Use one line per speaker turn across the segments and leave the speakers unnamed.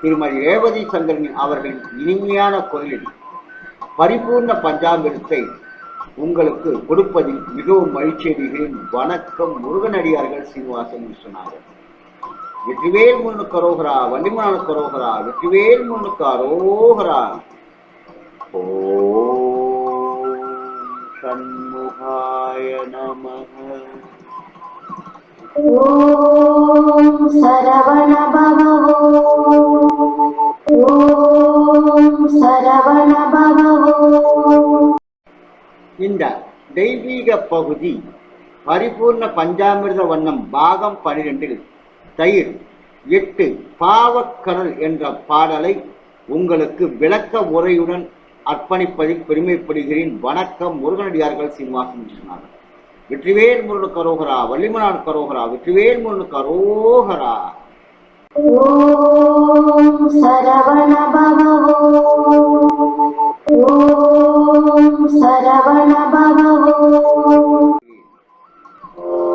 திருமதி ரேவதி சங்கரின் அவர்களின் இனிமையான குரலில் பரிபூர்ண பஞ்சாமிரத்தை உங்களுக்கு கொடுப்பதில் மிகவும் மகிழ்ச்சி அடைகிறேன். வணக்கம் முருகனடியார்கள் சீனிவாசன் சொன்னார்கள். வெற்றிவேல் முன்னுக்கு அரோகரா வண்டிமான கரோகரா வெற்றிவேல் முன்னுக்கு அரோகரா ஓ சண்முகாய
நம ஓ சரவண பவ
இந்த தெய்வீக பகுதி பரிபூர்ண பஞ்சாமிர்த வண்ணம் பாகம் பனிரெண்டில் தயிர் எட்டு பாவக்கடல் என்ற பாடலை உங்களுக்கு விளக்க உரையுடன் அர்ப்பணிப்பதில் பெருமைப்படுகிறேன். வணக்கம் முருகனடியார்கள் சீனிவாசன் சொன்னார்கள் வெற்றிவேல் முருகனு கரோகரா வள்ளிமனார் கரோகரா வெற்றிவேல் முருகனு கரோகரா
ஓம் சரவண பவ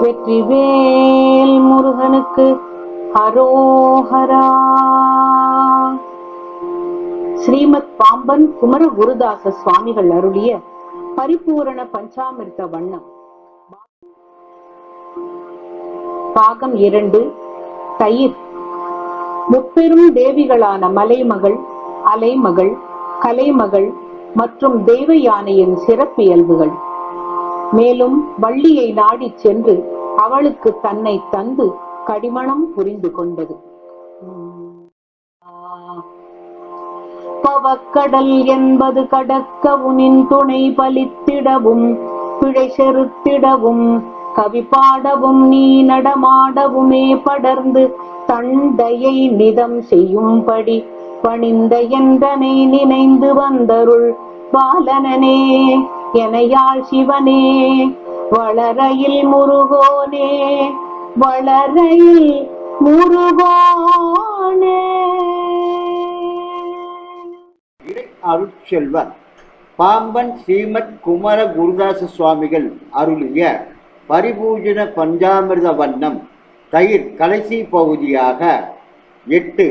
வெற்றிவேல் முருகனுக்கு ஹரோஹரா ஸ்ரீமத் பாம்பன் குமர குருதாச சுவாமிகள் அருளிய பரிபூரண பஞ்சாமிர்த வண்ணம். பாகம் இரண்டு தயிர். முப்பெரும் தேவிகளான மலைமகள் அலைமகள் கலைமகள் மற்றும் தெய்வ யானையின் சிறப்பியல்புகள். மேலும் வள்ளியை நாடிச் சென்று அவளுக்கு தன்னை தந்து கடிமணம் புரிந்து கொண்டது. பவக்கடல் என்பது கடக்க உனின் துணை பலித்திடவும் பிழை செருத்திடவும் கவி பாடவும் நீ நடமாடவுமே படர்ந்து தண்டையை நிதம் செய்யும்படி பணிந்த என்றனை நினைந்து வந்தருள் பாலனனே. எனையாள் சிவனே வளரையில் முருகோனே வளரையில் முருகோனே.
அருட்செல்வன் அருட்செல்வர் பாம்பன் ஸ்ரீமத் குமர குருதாச சுவாமிகள் அருளிய பரிபூஜன பஞ்சாமிர்த வண்ணம் தயிர் கடைசி பகுதியாக எட்டு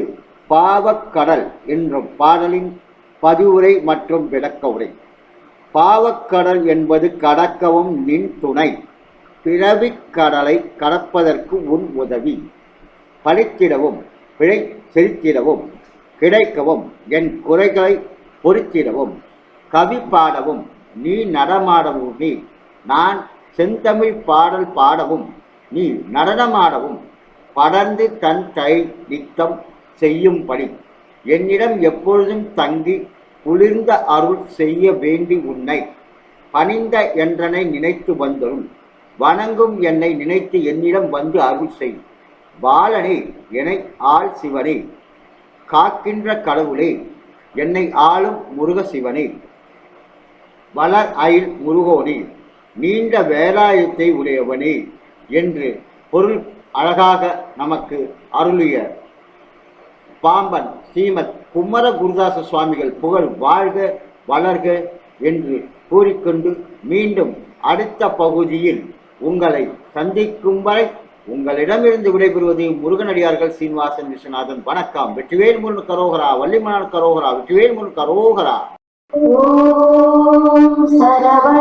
பாவக்கடல் என்ற பாடலின் பதிவுரை மற்றும் விளக்க உரை பாவக்கடல் என்பது கடக்கவும் நின் துணை. பிறவிக்கடலை கடப்பதற்கு உன் உதவி. பழித்திடவும் பிழை செலுத்திடவும் கிடைக்கவும் என் குறைகளை பொறித்திடவும். கவி பாடவும் நீ நடமாடவும் நீ நான் செந்தமிழ் பாடல் பாடவும் நீ நடனமாடவும். படர்ந்து தன் கை நித்தம் செய்யும்படி. என்னிடம் எப்பொழுதும் தங்கி குளிர்ந்த அருள் செய்ய வேண்டி உன்னை பணிந்த என்றனை நினைத்து வந்தரும். வணங்கும் என்னை நினைத்து என்னிடம் வந்து அருள் செய். பாலனே என்னை ஆள் சிவனே. காக்கின்ற கடவுளே என்னை ஆளும் முருக சிவனே. வளர் அயில் முருகோனே நீண்ட வேலாயத்தை உடையவனே என்று பொருள் அழகாக நமக்கு அருளிய பாம்பன் சீமத் குமர குருதாச சுவாமிகள் புகழ் வாழ்க வளர்க என்று கூறிக்கொண்டு மீண்டும் அடுத்த பகுதியில் உங்களை சந்திக்கும் வரை உங்களிடமிருந்து விடைபெறுவது முருகனடியார்கள் சீனிவாசன் விஸ்வநாதன். வணக்கம். வெற்றிவேல் முருகன் கரோகரா வள்ளிமணன் கரோகரா வெற்றிவேல் முருகன் கரோகரா.
ஓம் சரவண